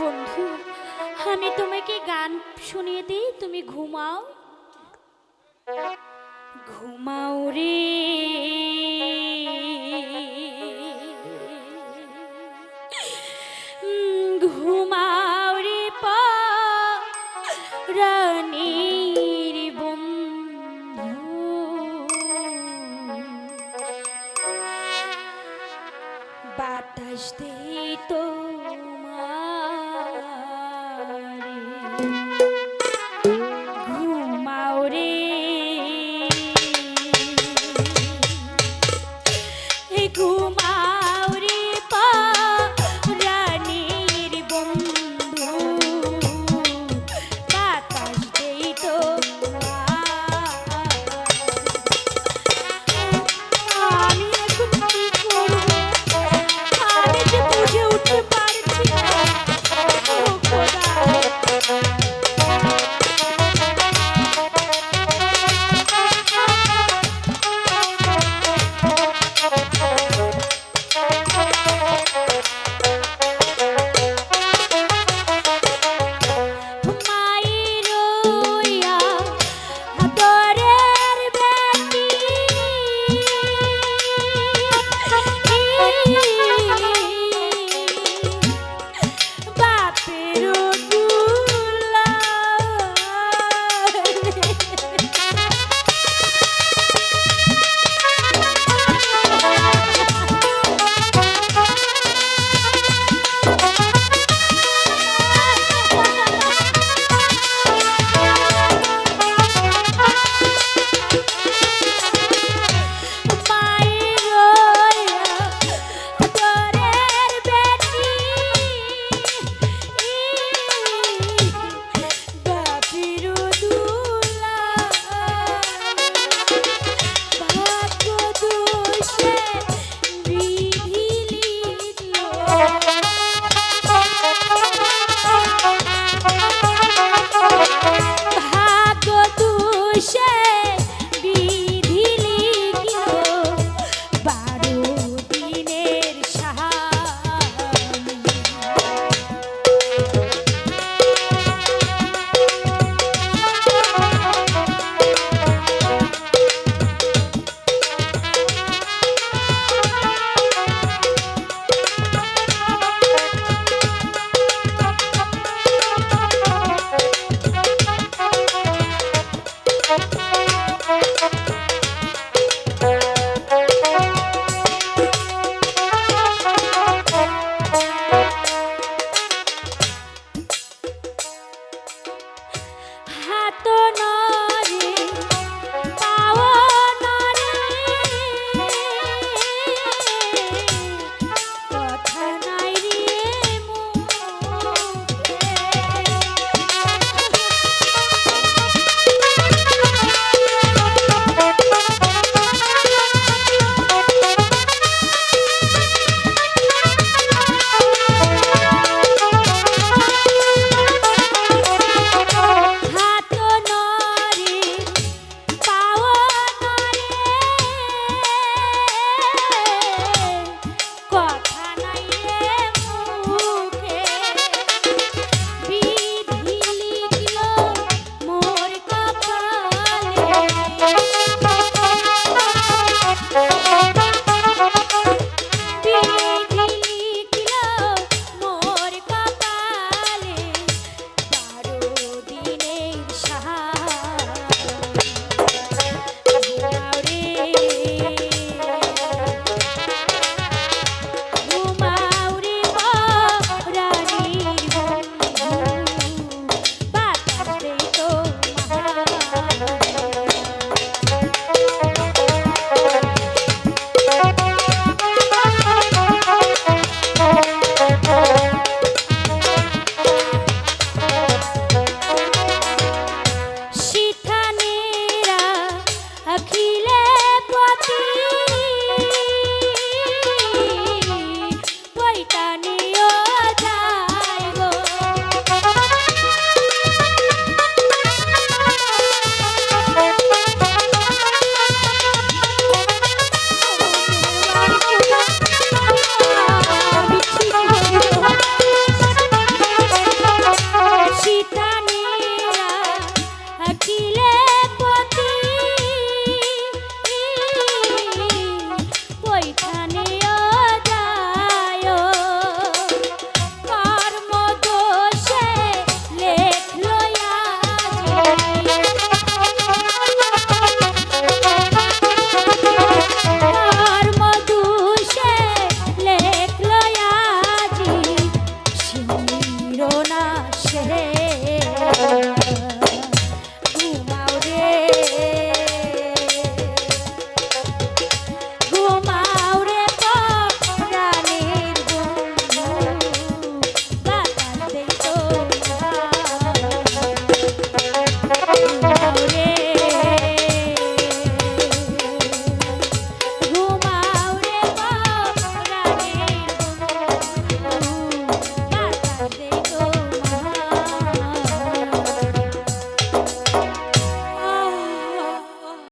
বন্ধু, আমি তোমাকে গান শুনিয়ে দিই, তুমি ঘুমাও। ঘুমাও রে। ঘুমাও রে পানির বন্ধু। বাতাস দে